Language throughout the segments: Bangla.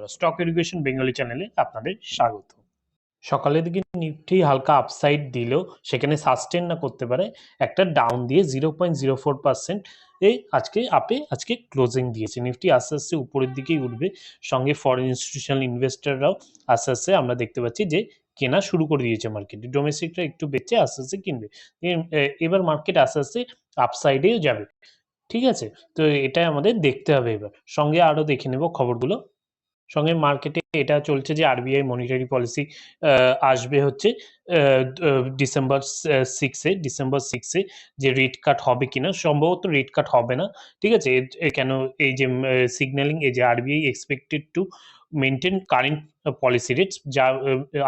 বন্ধুরা স্টক এডুকেশন বেঙ্গলি চ্যানেলে আপনাদের স্বাগত। সকালের দিকে নিফটি হালকা আপসাইড দিলেও সেখানে সাস্টেন না করতে পারে, একটা ডাউন দিয়ে zero point zero four percent এই আজকে আপে আজকে ক্লোজিং দিয়েছে। নিফটি আস্তে আস্তে উপরের দিকেই উঠবে, সঙ্গে ফরেন ইনস্টিটিউশনাল ইনভেস্টররাও আস্তে আস্তে আমরা দেখতে পাচ্ছি যে কেনা শুরু করে দিয়েছে মার্কেটে ডোমেস্টিকটা একটু বেচে আস্তে আস্তে কিনবে। এবার মার্কেট আস্তে আস্তে আপসাইডেও যাবে। ঠিক আছে? তো এটাই আমাদের দেখতে হবে এবার। সঙ্গে আরও দেখে নেব খবরগুলো। সঙ্গে মার্কেটে এটা চলছে যে আরবিআই মনিটারি পলিসি আসবে হচ্ছে ডিসেম্বর সিক্সে ডিসেম্বর সিক্সে যে রেট কাট হবে কিনা, সম্ভবত রেট কাট হবে না, ঠিক আছে? কেন এই যে সিগন্যালিং এই যে RBI expected to maintain current policy rates যা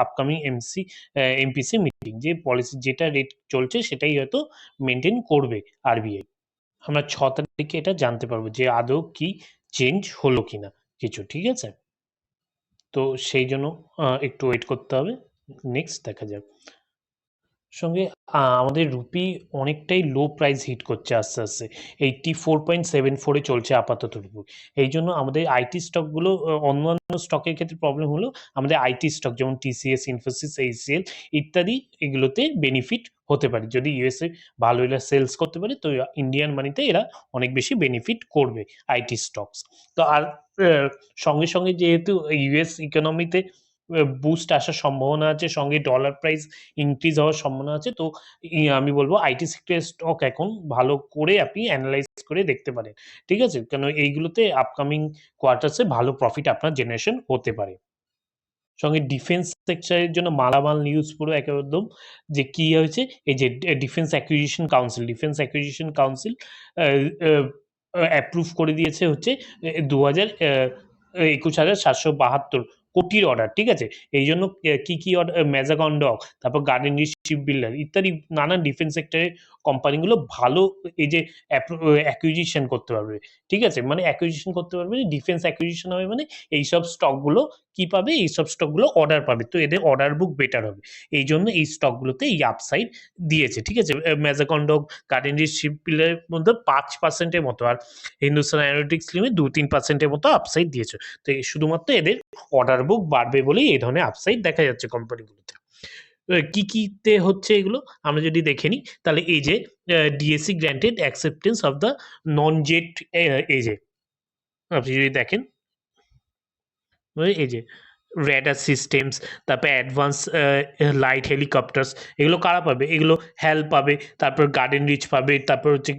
আপকামিং এমসি এমপিসি মিটিং যে পলিসি যেটা রেট চলছে সেটাই হয়তো মেনটেন করবে আরবিআই আমরা ছ তারিখে এটা জানতে পারব যে আদৌ কি চেঞ্জ হলো কিনা কিছু, ঠিক আছে? তো সেই জন্য একটু ওয়েট করতে হবে। নেক্সট দেখা যাক। সঙ্গে আমাদের রুপি অনেকটাই লো প্রাইস হিট করছে আস্তে আস্তে। এইটটি ফোর পয়েন্ট সেভেন ফোরে চলছে আপাতত রুপি। এই জন্য আমাদের আইটি স্টকগুলো অন্যান্য স্টকের ক্ষেত্রে প্রবলেম হলো আমাদের আইটি স্টক যেমন টিসিএস ইনফোসিস এইচসিএল ইত্যাদি এগুলোতে বেনিফিট হতে পারে। যদি ইউএসএ ভালো এরা সেলস করতে পারে, তো ইন্ডিয়ান মানিতে এরা অনেক বেশি বেনিফিট করবে আইটি স্টকস তো আর সঙ্গে সঙ্গে যেহেতু ইউএস ইকোনমিতে বুস্ট আসার সম্ভাবনা আছে, সঙ্গে ডলার প্রাইস ইনক্রিজ হওয়ার সম্ভাবনা আছে। তো আমি বলব আইটি সেক্টরের স্টক এখন ভালো করে আপনি অ্যানালাইজ করে দেখতে পারেন। ঠিক আছে? কেন এইগুলোতে আপকামিং কোয়ার্টার্সে ভালো প্রফিট আপনার জেনারেশন হতে পারে। সঙ্গে ডিফেন্স সেক্টরের জন্য মালামাল নিউজ পুরো একদম যে কি হয়েছে? এই যে defence acquisition council defence acquisition council approve করে দিয়েছে হচ্ছে দু হাজার একুশ হাজার সাতশো বাহাত্তর। কোটির অর্ডার ঠিক আছে? এই জন্য কী কী অর্ডার ম্যাজাগন্ডক তারপর গার্ডেন শিপ বিল্ডার ইত্যাদি নানান ডিফেন্স সেক্টরের কোম্পানিগুলো ভালো এই যে অ্যাকুইজিশন করতে পারবে, ঠিক আছে? মানে অ্যাকুইজিশন করতে পারবে যে ডিফেন্স অ্যাকুইজিশন হবে মানে এইসব স্টকগুলো কি পাবে? এইসব স্টকগুলো অর্ডার পাবে। তো এদের অর্ডার বুক বেটার হবে। এই জন্য এই স্টকগুলোতে এই আপসাইড দিয়েছে, ঠিক আছে? ম্যাজাকন্ডক গার্ডেন শিপ বিল্ডারের মধ্যে পাঁচ পার্সেন্টের মতো, আর হিন্দুস্তান অ্যারোটিক্স লিমিট দু তিন পার্সেন্টের মতো আপসাইড দিয়েছে। তো শুধুমাত্র এদের অর্ডার বুক বাড়বে বলেই এই ধরনের আপসাইড দেখা যাচ্ছে কোম্পানিগুলোতে কি কিতে হচ্ছে এগুলো? আমরা যদি দেখে নিই, তাহলে এই যে DSC granted acceptance of the non jet এই যে, আপনি যদি দেখেন এই যে রেডার সিস্টেমস তারপর অ্যাডভান্স লাইট হেলিকপ্টার্স এগুলো কারা পাবে? এগুলো হেল্প পাবে, তারপর গার্ডেন রিচ পাবে, তারপর হচ্ছে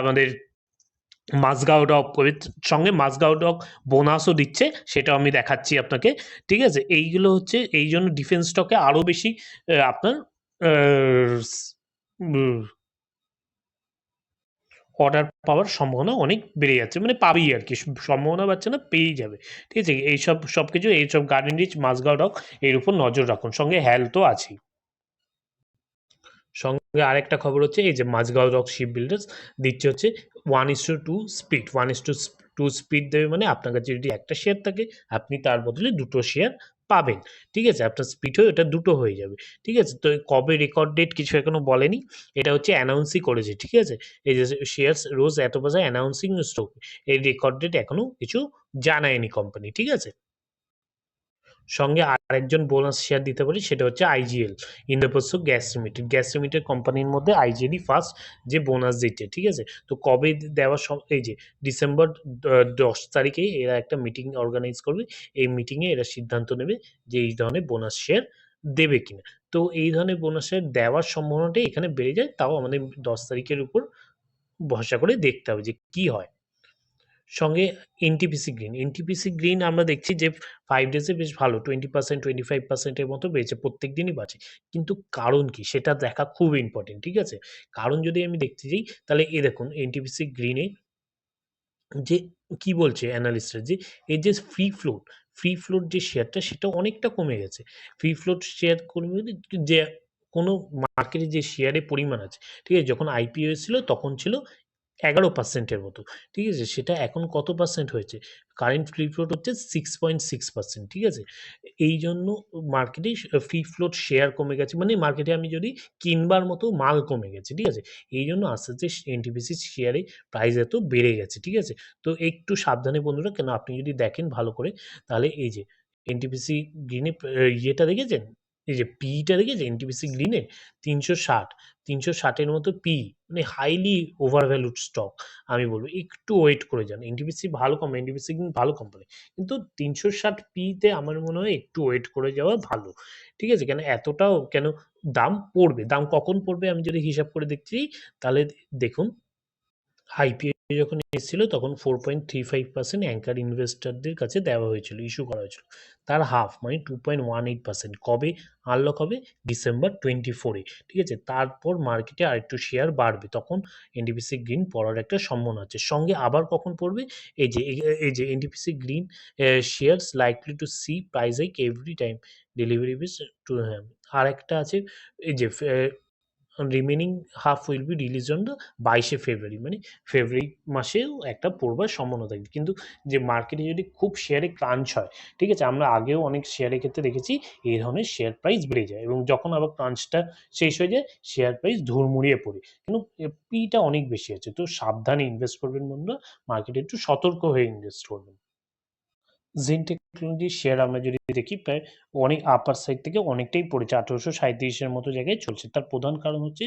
আমাদের মাসগাঁও ডক সঙ্গে মাসগাঁও ডক বোনাসও দিচ্ছে, সেটাও আমি দেখাচ্ছি আপনাকে, ঠিক আছে? এইগুলো হচ্ছে, এই জন্য ডিফেন্স স্টকে আরও বেশি আপনার অর্ডার পাওয়ার সম্ভাবনা অনেক বেড়ে যাচ্ছে মানে পাবেই আর কি সম্ভাবনা পাচ্ছে না, পেয়েই যাবে, ঠিক আছে? এইসব সব কিছু এইসব গার্ডেন রিচ মাসগাঁও ডক এর উপর নজর রাখুন, সঙ্গে হেলথও আছেই। সঙ্গে আরেকটা খবর হচ্ছে, এই যে মাঝগাঁও রক শিপ বিল্ডার্স দিচ্ছে হচ্ছে one is to two speed one is to two speed দেবে মানে আপনার কাছে যদি একটা শেয়ার থাকে, আপনি তার বদলে দুটো শেয়ার পাবেন। ঠিক আছে? আপনার স্পিড হয়ে ওটা দুটো হয়ে যাবে। ঠিক আছে? তো কবে রেকর্ড ডেট কিছু এখনও বলেনি। এটা হচ্ছে অ্যানাউন্সই করেছে। ঠিক আছে? এই যে শেয়ার্স রোজ এত পয়সা অ্যানাউন্সিং স্টক এই রেকর্ড ডেট এখনও কিছু জানায়নি কোম্পানি ঠিক আছে? সঙ্গে আরেকজন বোনাস শেয়ার দিতে পারি, সেটা হচ্ছে IGL Indraprastha gas limited gas limited কোম্পানির মধ্যে আইজিএলই ফার্স্ট যে বোনাস দিচ্ছে, ঠিক আছে? তো কবে দেওয়ার এই যে ডিসেম্বর দশ তারিখে এরা একটা মিটিং অর্গানাইজ করবে। এই মিটিংয়ে এরা সিদ্ধান্ত নেবে যে এই ধরনের বোনাস শেয়ার দেবে কিনা। তো এই ধরনের বোনাস শেয়ার দেওয়ার সম্ভাবনাটা এখানে বেড়ে যায়, তাও আমাদের দশ তারিখের উপর ভরসা করে দেখতে হবে যে কি হয়। সঙ্গে এনটিপিসি গ্রিন এনটিপিসি গ্রিন আমরা দেখছি যে ফাইভ ডেজে বেশ ভালো টোয়েন্টি পার্সেন্ট টোয়েন্টি ফাইভ পার্সেন্টের মতো বেড়েছে প্রত্যেক দিনই বাড়ছে। কিন্তু কারণ কি? সেটা দেখা খুব ইম্পর্টেন্ট ঠিক আছে? কারণ যদি আমি দেখতে যাই, তাহলে এ দেখুন এনটিপিসি গ্রিনে যে কি বলছে অ্যানালিস্টরা যে এই যে ফ্রি ফ্লোট ফ্রি ফ্লোট যে শেয়ারটা সেটা অনেকটা কমে গেছে। ফ্রি ফ্লোট শেয়ার গেলে যে কোনো মার্কেটে যে শেয়ারের পরিমাণ আছে, ঠিক আছে? যখন আইপিও ছিল তখন ছিল এগারো পার্সেন্টের মতো, ঠিক আছে? সেটা এখন কত পার্সেন্ট হয়েছে? কারেন্ট ফ্রি ফ্লোট হচ্ছে সিক্স পয়েন্ট সিক্স পার্সেন্ট ঠিক আছে? এই জন্য মার্কেটে ফ্রি ফ্লোট শেয়ার কমে গেছে। মানে মার্কেটে আমি যদি কিনবার মতো মাল কমে গেছে, ঠিক আছে? এই জন্য আস্তে আস্তে এনটিপিসি শেয়ারে প্রাইস এত বেড়ে গেছে, ঠিক আছে? তো একটু সাবধানে বন্ধুরা, কেন? আপনি যদি দেখেন ভালো করে, তাহলে এই যে এনটিপিসি গ্রিনে ইয়েটা দেখেছেন? এই যে পিটা দেখেছেন? এনটিপিসি গ্রিনে তিনশো ষাট, তিনশো ষাটের মতো পি মানে হাইলি ওভার ভ্যালুড স্টক আমি বলব। একটু ওয়েট করে যান। এনটিপিসি ভালো কোম্পানি এনটিপিসি কিন্তু ভালো কোম্পানি কিন্তু তিনশো ষাট পিতে আমার মনে হয় একটু ওয়েট করে যাওয়া ভালো। ঠিক আছে? কেন এতটাও, কেন দাম পড়বে? দাম কখন পড়বে আমি যদি হিসাব করে দেখছি? তাহলে দেখুন আইপিও যখন এসেছিল, তখন four point three five percent anchor ইনভেস্টারদের কাছে দেওয়া হয়েছিল ইস্যু করা হয়েছিল। তার হাফ মানে two point one eight percent কবে? আনলক হবে ডিসেম্বর টোয়েন্টি ফোরে ঠিক আছে? তারপর মার্কেটে আরেকটু শেয়ার বাড়বে। তখন এনডিপিসি গ্রিন পড়ার একটা সম্ভাবনা আছে। সঙ্গে আবার কখন পড়বে? এই যে এই যে NTPC green shares likely to see price hike every time delivery base to আর একটা আছে, এই যে remaining half will be release on the বাইশে ফেব্রুয়ারি মানে ফেব্রুয়ারি মাসেও একটা পড়বার সম্ভাবনা থাকবে। কিন্তু যে মার্কেটে যদি খুব শেয়ারে ক্রাঞ্চ হয়, ঠিক আছে, আমরা আগেও অনেক শেয়ারের ক্ষেত্রে দেখেছি, এই ধরনের শেয়ার প্রাইস বেড়ে যায় এবং যখন আবার ক্রাঞ্চটা শেষ হয়ে যায় শেয়ার প্রাইস ধুরমুড়িয়ে পড়ে। কিন্তু পিটা অনেক বেশি আছে, তো সাবধানে ইনভেস্ট করবেন বন্ধুরা মার্কেটে একটু সতর্ক হয়ে ইনভেস্ট করবেন। জেন টেকনোলজির শেয়ার আমরা যদি দেখি, প্রায় অনেক আপার সাইড থেকে অনেকটাই পড়েছে। আঠেরোশো সাঁত্রিশের মতো জায়গায় চলছে। তার প্রধান কারণ হচ্ছে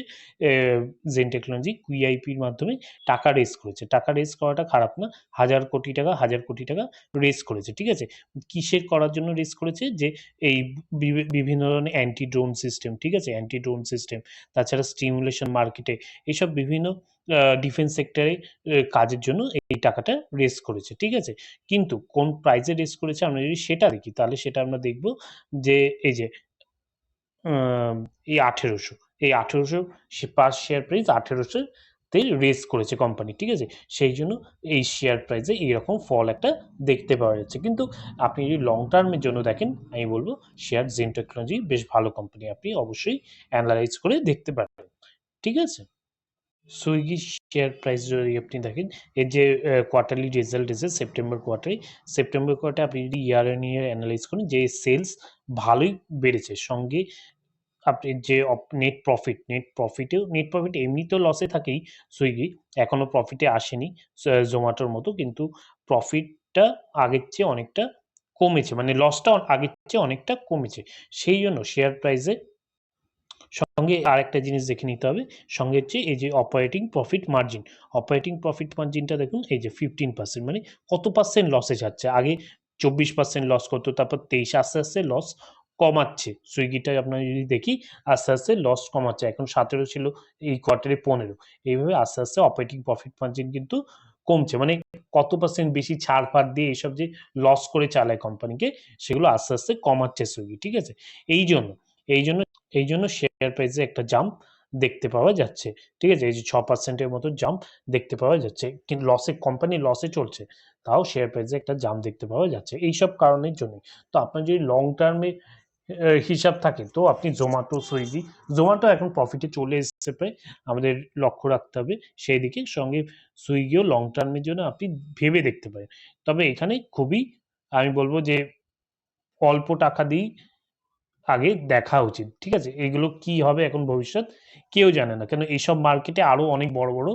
জেন টেকনোলজি কুইআইপির মাধ্যমে টাকা রেস করেছে। টাকা রেস করাটা খারাপ না। হাজার কোটি টাকা, হাজার কোটি টাকা রেস করেছে। ঠিক আছে? কিসের করার জন্য রেস করেছে? যে, এই বিভিন্ন ধরনের অ্যান্টি ড্রোন সিস্টেম ঠিক আছে? অ্যান্টি ড্রোন সিস্টেম তাছাড়া স্টিমুলেশন মার্কেটে এসব বিভিন্ন ডিফেন্স সেক্টরে কাজের জন্য এই টাকাটা রেস করেছে, ঠিক আছে? কিন্তু কোন প্রাইজে রেস করেছে আমরা যদি সেটা দেখি, তাহলে সেটা আমরা দেখব যে এই যে এই আঠেরোশো এই আঠেরোশো পার শেয়ার প্রাইস আঠেরোশো তে রেস করেছে কোম্পানি ঠিক আছে? সেই জন্য এই শেয়ার প্রাইসে এইরকম ফল একটা দেখতে পাওয়া যাচ্ছে। কিন্তু আপনি যদি লং টার্মের জন্য দেখেন, আমি বলব শেয়ার জেন টেকনোলজি বেশ ভালো কোম্পানি আপনি অবশ্যই অ্যানালাইজ করে দেখতে পারবেন ঠিক আছে? সুইগি শেয়ার প্রাইস যদি আপনি দেখেন, এর যে কোয়ার্টারলি রেজাল্ট এসে সেপ্টেম্বর কোয়ার্টারে সেপ্টেম্বর কোয়ার্টারে আপনি যদি ইয়ার অন ইয়ার অ্যানালাইজ করেন, যে সেলস ভালোই বেড়েছে, সঙ্গে আপনি যে নেট প্রফিট নেট প্রফিটেও নেট প্রফিট এমনিতেও লসে থাকেই সুইগি এখনও প্রফিটে আসেনি জোম্যাটোর মতো, কিন্তু প্রফিটটা আগের চেয়ে অনেকটা কমেছে মানে লসটা আগের চেয়ে অনেকটা কমেছে। সেই জন্য শেয়ার প্রাইসে সঙ্গে আরেকটা জিনিস দেখে নিতে হবে। সঙ্গে হচ্ছে এই যে operating profit margin operating profit মার্জিনটা দেখুন, এই যে ফিফটিন পার্সেন্ট মানে কত পার্সেন্ট লসে যাচ্ছে? আগে চব্বিশ পার্সেন্ট লস করতো, তারপর তেইশ আস্তে আস্তে লস কমাচ্ছে। সুইগিটা আপনার যদি দেখি, আস্তে আস্তে লস কমাচ্ছে। এখন সতেরো ছিল, এই কোয়ার্টারে পনেরো। এইভাবে আস্তে আস্তে অপারেটিং প্রফিট মার্জিন কিন্তু কমছে। মানে কত পার্সেন্ট বেশি ছাড় ফাড় দিয়ে এইসব যে লস করে চালায় কোম্পানিকে সেগুলো আস্তে আস্তে কমাচ্ছে সুইগি, ঠিক আছে? এই জন্য এই জন্য এই জন্য শেয়ার প্রাইসে একটা জাম্প দেখতে পাওয়া যাচ্ছে। ঠিক আছে? এই যে ছ পার্সেন্টের মতো জাম্প দেখতে পাওয়া যাচ্ছে। কিন্তু লসে কোম্পানি লসে চলছে। তাও শেয়ার প্রাইসে একটা জাম্প দেখতে পাওয়া যাচ্ছে। এইসব কারণের জন্য। তো আপনার যদি লং টার্মে হিসাব থাকে, তো আপনি জোম্যাটো সুইগি জোম্যাটো এখন প্রফিটে চলে এসেছে প্রায়। আমাদের লক্ষ্য রাখতে হবে। সেই দিকে সঙ্গে সুইগিও লং টার্মের জন্য আপনি ভেবে দেখতে পারেন। তবে এখানে খুবই, আমি বলব যে, অল্প টাকা দিয়েই আগে দেখা উচিত, ঠিক আছে? এগুলো কি হবে এখন ভবিষ্যৎ কেউ জানে না। কেন এইসব মার্কেটে আরও অনেক বড় বড়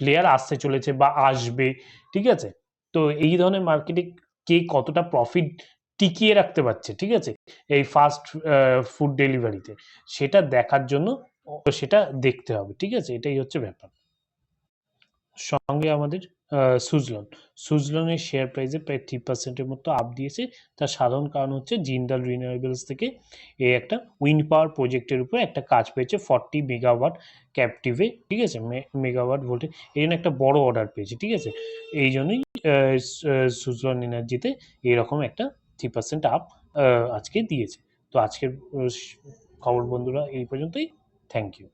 প্লেয়ার আসতে চলেছে বা আসবে, ঠিক আছে? তো এই ধরনের মার্কেটে কে কতটা প্রফিট টিকিয়ে রাখতে পারছে, ঠিক আছে? এই ফাস্ট ফুড ডেলিভারিতে সেটা দেখার জন্য সেটা দেখতে হবে, ঠিক আছে? এটাই হচ্ছে ব্যাপার। সঙ্গে আমাদের সুজলন। সুজলনের শেয়ার প্রাইসে প্রায় থ্রি পার্সেন্টের মতো আপ দিয়েছে। তার সাধারণ কারণ হচ্ছে জিন্দাল রিনিউয়েবলস থেকে এই একটা উইন্ড পাওয়ার প্রজেক্টের উপর একটা কাজ পেয়েছে ফর্টি মেগাওয়াট ক্যাপটিভে ঠিক আছে? মেগাওয়াট ভোল্টে এই জন্য একটা বড় অর্ডার পেয়েছে, ঠিক আছে? এই জন্যই সুজলন এনার্জিতে এরকম একটা থ্রি পার্সেন্ট আপ আজকে দিয়েছে। তো আজকের খবর বন্ধুরা, এই পর্যন্তই। Thank you